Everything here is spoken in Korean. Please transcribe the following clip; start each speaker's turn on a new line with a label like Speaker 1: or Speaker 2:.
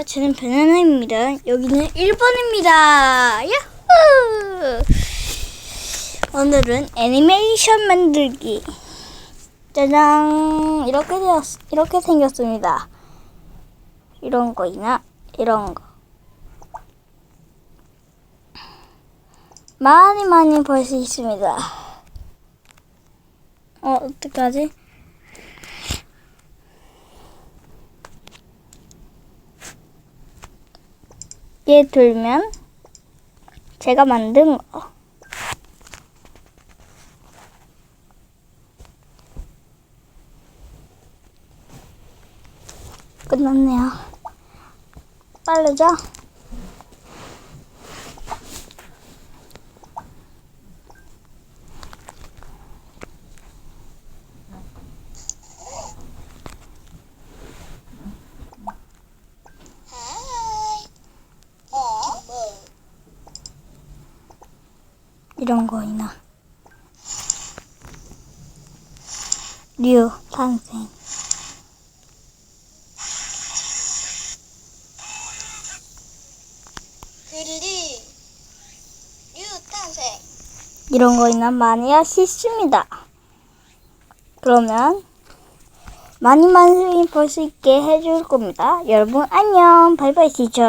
Speaker 1: 저는 바나나입니다. 여기는 1번입니다. 야호! 오늘은 애니메이션 만들기. 짜잔! 이렇게 되었, 이렇게 생겼습니다. 이런 거이나, 이런 거. 많이 많이 볼 수 있습니다. 어, 어떡하지? 얘 돌면 제가 만든 거. 끝났네요. 빠르죠? 이런 거이나. 류 탄생.
Speaker 2: 그리리 유탄생
Speaker 1: 이런 거이나 많이 할 수 있습니다. 그러면 많이 많이 볼 수 있게 해줄 겁니다. 여러분 안녕 바이바이 시죠.